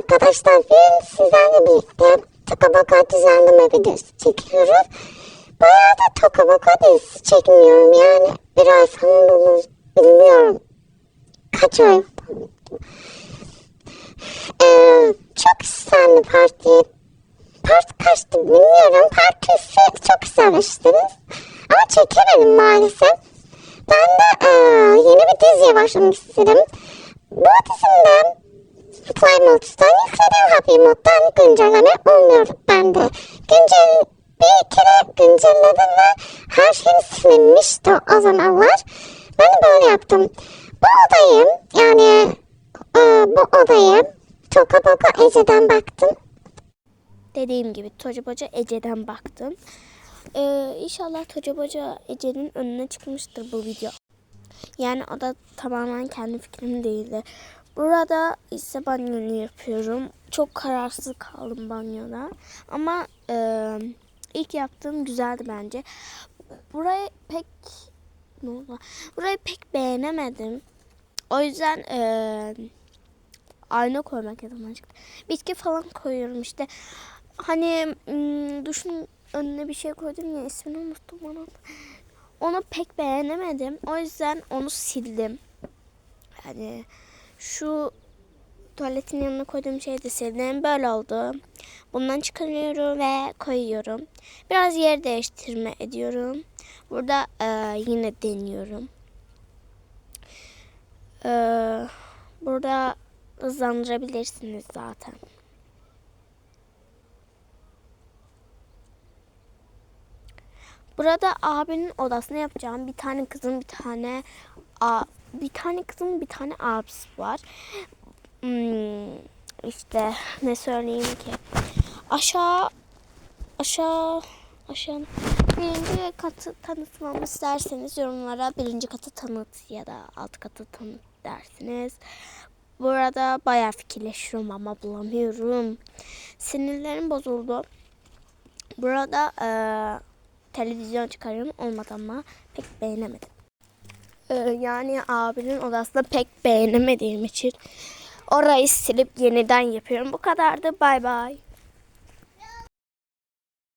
arkadaşlar bugün sizlerle birlikte Tokaboka düzenleme videosu çekiyoruz. Bayağı da Tokaboka dizisi çekmiyorum yani bir ay falan olur bilmiyorum. Kaç ay? Ee, çok istendi parti. Part kaçtı bilmiyorum. Partisi çok istemiştiniz. Ama çekemedim maalesef. Ben de ee, yeni bir diziye başlamak istedim. Bu dizimde Plymouth'tan yüklediğim Happy Mood'dan güncelleme olmuyor bende. Güncel bir kere güncelledim ve her şey silinmişti o zamanlar. Ben böyle yaptım. Bu odayı yani e, bu odayı Toka Boka Ece'den baktım. Dediğim gibi Toca Boca Ece'den baktım. Ee, inşallah Toca Boca Ece'nin önüne çıkmıştır bu video. Yani o da tamamen kendi fikrim değildi. Burada ise banyonu yapıyorum. Çok kararsız kaldım banyoda. Ama e, ilk yaptığım güzeldi bence. Burayı pek ne oldu? Burayı pek beğenemedim. O yüzden e, ayna koymak yazım çıktı. Bitki falan koyuyorum işte. Hani duşun önüne bir şey koydum ya ismini unuttum onun. Onu pek beğenemedim. O yüzden onu sildim. Yani şu tuvaletin yanına koyduğum şeyi de sildim. Böyle oldu. Bundan çıkarıyorum ve koyuyorum. Biraz yer değiştirme ediyorum. Burada e, yine deniyorum. E, burada hızlandırabilirsiniz zaten. Burada abinin odasına yapacağım bir tane kızın bir tane bir tane kızın bir tane abisi var. Hmm, işte ne söyleyeyim ki aşağı aşağı aşağı birinci katı tanıtmamı isterseniz yorumlara birinci katı tanıt ya da alt katı tanıt dersiniz. Burada bayağı fikirleşiyorum ama bulamıyorum. Sinirlerim bozuldu. Burada eee, televizyon çıkarıyorum olmadı ama pek beğenemedim. Eee, yani abinin odasında pek beğenemediğim için orayı silip yeniden yapıyorum. Bu kadardı. Bay bay.